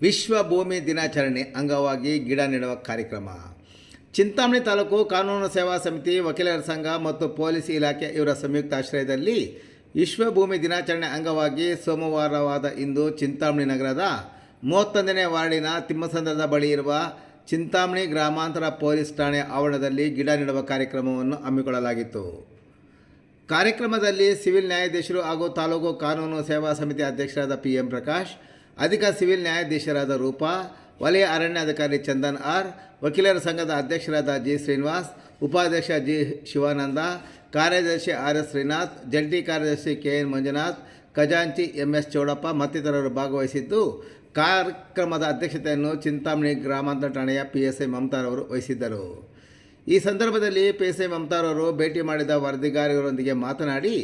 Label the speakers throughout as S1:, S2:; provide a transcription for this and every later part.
S1: ವಿಶ್ವ ಭೂಮಿ ದಿನಾಚರಣೆ ಅಂಗವಾಗಿ ಗಿಡ ನೆಡುವ ಕಾರ್ಯಕ್ರಮ. ಚಿಂತಾಮಣಿ ತಾಲೂಕು ಕಾನೂನು ಸೇವಾ ಸಮಿತಿ ವಕೀಲರ ಸಂಘ ಮತ್ತು ಪೊಲೀಸ್ ಇಲಾಖೆ ಇವರ ಸಂಯುಕ್ತ ಆಶ್ರಯದಲ್ಲಿ ವಿಶ್ವ ಭೂಮಿ ದಿನಾಚರಣೆ ಅಂಗವಾಗಿ ಸೋಮವಾರವಾದ ಇಂದು ಚಿಂತಾಮಣಿ ನಗರದ ಮೂವತ್ತೊಂದನೇ ವಾರ್ಡಿನ ತಿಮ್ಮಸಂದ್ರದ ಬಳಿ ಇರುವ ಚಿಂತಾಮಣಿ ಗ್ರಾಮಾಂತರ ಪೊಲೀಸ್ ಠಾಣೆ ಆವರಣದಲ್ಲಿ ಗಿಡ ನೆಡುವ ಕಾರ್ಯಕ್ರಮವನ್ನು ಹಮ್ಮಿಕೊಳ್ಳಲಾಗಿತ್ತು. ಕಾರ್ಯಕ್ರಮದಲ್ಲಿ ಸಿವಿಲ್ ನ್ಯಾಯಾಧೀಶರು ಹಾಗೂ ತಾಲೂಕು ಕಾನೂನು ಸೇವಾ ಸಮಿತಿ ಅಧ್ಯಕ್ಷರಾದ ಪಿ ಎಂ ಪ್ರಕಾಶ್ ಅಧಿಕ ಸಿವಿಲ್ ನ್ಯಾಯಾಧೀಶರಾದ ರೂಪಾ, ವಲಯ ಅರಣ್ಯಾಧಿಕಾರಿ ಚಂದನ್ ಆರ್, ವಕೀಲರ ಸಂಘದ ಅಧ್ಯಕ್ಷರಾದ ಜಿ ಶ್ರೀನಿವಾಸ್, ಉಪಾಧ್ಯಕ್ಷ ಜಿ ಶಿವಾನಂದ, ಕಾರ್ಯದರ್ಶಿ ಆರ್ ಎಸ್ ಶ್ರೀನಾಥ್, ಜಂಟಿ ಕಾರ್ಯದರ್ಶಿ ಕೆ ಎನ್ ಮಂಜುನಾಥ್, ಖಜಾಂಚಿ ಎಂ ಎಸ್ ಚೌಡಪ್ಪ ಮತ್ತಿತರರು ಭಾಗವಹಿಸಿದ್ದು, ಕಾರ್ಯಕ್ರಮದ ಅಧ್ಯಕ್ಷತೆಯನ್ನು ಚಿಂತಾಮಣಿ ಗ್ರಾಮಾಂತರ ಠಾಣೆಯ ಪಿ ಎಸ್ ಐ ಮಮತಾರವರು ವಹಿಸಿದ್ದರು. ಈ ಸಂದರ್ಭದಲ್ಲಿ ಪಿ ಎಸ್ ಐ ಮಮತಾರವರು ಭೇಟಿ ಮಾಡಿದ ವರದಿಗಾರರೊಂದಿಗೆ ಮಾತನಾಡಿ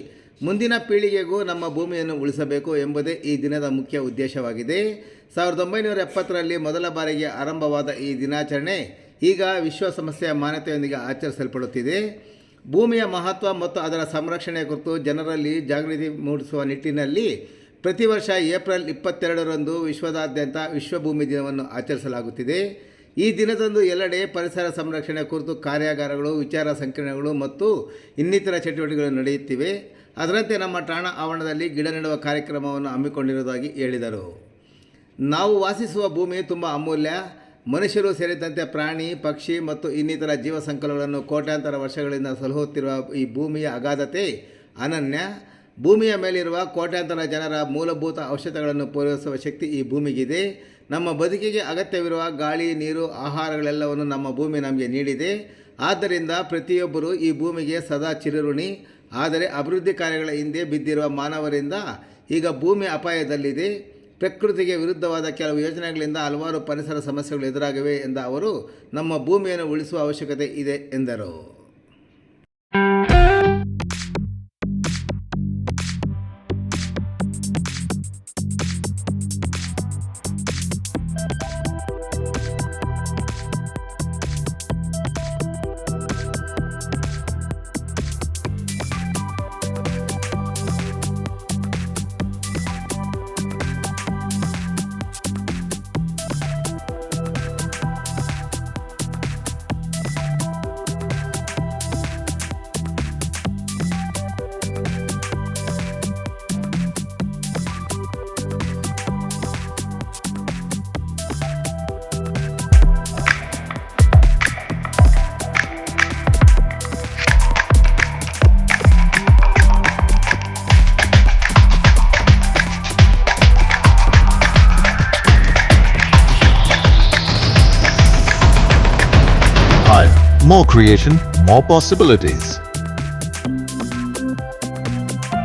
S1: ಮುಂದಿನ ಪೀಳಿಗೆಗೂ ನಮ್ಮ ಭೂಮಿಯನ್ನು ಉಳಿಸಬೇಕು ಎಂಬುದೇ ಈ ದಿನದ ಮುಖ್ಯ ಉದ್ದೇಶವಾಗಿದೆ. ಸಾವಿರದ ಒಂಬೈನೂರ ಎಪ್ಪತ್ತರಲ್ಲಿ ಮೊದಲ ಬಾರಿಗೆ ಆರಂಭವಾದ ಈ ದಿನಾಚರಣೆ ಈಗ ವಿಶ್ವಸಂಸ್ಥೆಯ ಮಾನ್ಯತೆಯೊಂದಿಗೆ ಆಚರಿಸಲ್ಪಡುತ್ತಿದೆ. ಭೂಮಿಯ ಮಹತ್ವ ಮತ್ತು ಅದರ ಸಂರಕ್ಷಣೆ ಕುರಿತು ಜನರಲ್ಲಿ ಜಾಗೃತಿ ಮೂಡಿಸುವ ನಿಟ್ಟಿನಲ್ಲಿ ಪ್ರತಿ ವರ್ಷ ಏಪ್ರಿಲ್ ಇಪ್ಪತ್ತೆರಡರಂದು ವಿಶ್ವದಾದ್ಯಂತ ವಿಶ್ವ ಭೂಮಿ ದಿನವನ್ನು ಆಚರಿಸಲಾಗುತ್ತಿದೆ. ಈ ದಿನದಂದು ಎಲ್ಲೆಡೆ ಪರಿಸರ ಸಂರಕ್ಷಣೆ ಕುರಿತು ಕಾರ್ಯಾಗಾರಗಳು, ವಿಚಾರ ಸಂಕಿರಣಗಳು ಮತ್ತು ಇನ್ನಿತರ ಚಟುವಟಿಕೆಗಳು ನಡೆಯುತ್ತಿವೆ. ಅದರಂತೆ ನಮ್ಮ ಠಾಣಾ ಆವರಣದಲ್ಲಿ ಗಿಡ ನೆಡುವ ಕಾರ್ಯಕ್ರಮವನ್ನು ಹಮ್ಮಿಕೊಂಡಿರುವುದಾಗಿ ಹೇಳಿದರು. ನಾವು ವಾಸಿಸುವ ಭೂಮಿ ತುಂಬ ಅಮೂಲ್ಯ. ಮನುಷ್ಯರು ಸೇರಿದಂತೆ ಪ್ರಾಣಿ, ಪಕ್ಷಿ ಮತ್ತು ಇನ್ನಿತರ ಜೀವ ಸಂಕಲಗಳನ್ನು ಕೋಟ್ಯಾಂತರ ವರ್ಷಗಳಿಂದ ಸಲಹುತ್ತಿರುವ ಈ ಭೂಮಿಯ ಅಗಾಧತೆ ಅನನ್ಯ. ಭೂಮಿಯ ಮೇಲಿರುವ ಕೋಟ್ಯಾಂತರ ಜನರ ಮೂಲಭೂತ ಔಷಧಗಳನ್ನು ಪೂರೈಸುವ ಶಕ್ತಿ ಈ ಭೂಮಿಗಿದೆ. ನಮ್ಮ ಬದುಕಿಗೆ ಅಗತ್ಯವಿರುವ ಗಾಳಿ, ನೀರು, ಆಹಾರಗಳೆಲ್ಲವನ್ನು ನಮ್ಮ ಭೂಮಿ ನಮಗೆ ನೀಡಿದೆ. ಆದ್ದರಿಂದ ಪ್ರತಿಯೊಬ್ಬರೂ ಈ ಭೂಮಿಗೆ ಸದಾ ಚಿರಋಣಿ. ಆದರೆ ಅಭಿವೃದ್ಧಿ ಕಾರ್ಯಗಳ ಹಿಂದೆ ಬಿದ್ದಿರುವ ಮಾನವರಿಂದ ಈಗ ಭೂಮಿ ಅಪಾಯದಲ್ಲಿದೆ. ಪ್ರಕೃತಿಗೆ ವಿರುದ್ಧವಾದ ಕೆಲವು ಯೋಜನೆಗಳಿಂದ ಹಲವಾರು ಪರಿಸರ ಸಮಸ್ಯೆಗಳು ಎದುರಾಗಿವೆ ಎಂದ ಅವರು, ನಮ್ಮ ಭೂಮಿಯನ್ನು ಉಳಿಸುವ ಅವಶ್ಯಕತೆ ಇದೆ ಎಂದರು.
S2: More creation, more possibilities.